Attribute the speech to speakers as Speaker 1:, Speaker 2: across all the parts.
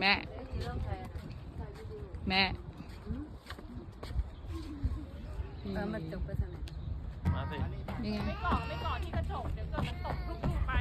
Speaker 1: แม่ แม่
Speaker 2: เออมันตกไปทางไหน
Speaker 3: มาสิ
Speaker 1: นี่ไง
Speaker 4: ไม่ก่อไม่ก่อที่กระจกเดี๋ยวเกิดมันตกลูกๆไป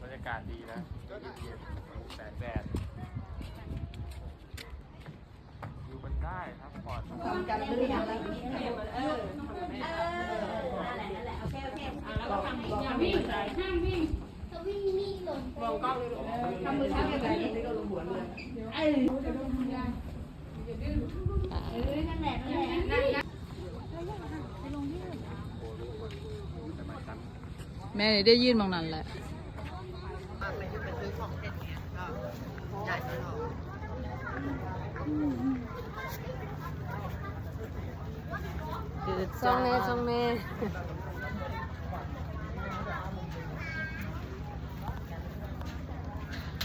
Speaker 3: บรรยากาศดีนะเย็นๆแสงแดดอยู่บนได้ครับผ่อน
Speaker 2: ทำกันหรือยังแล้วเออม องกล้องเลยทำมือช้ากันนี่ก็ลงหัวเลย
Speaker 1: แม่นี่ได้ยื่นมองนั้นแหละ
Speaker 2: ไปไปซื้อของเสร็จเนี้ยก็จ่ายตลอด
Speaker 1: คือ
Speaker 2: ซองแม่ซองแม่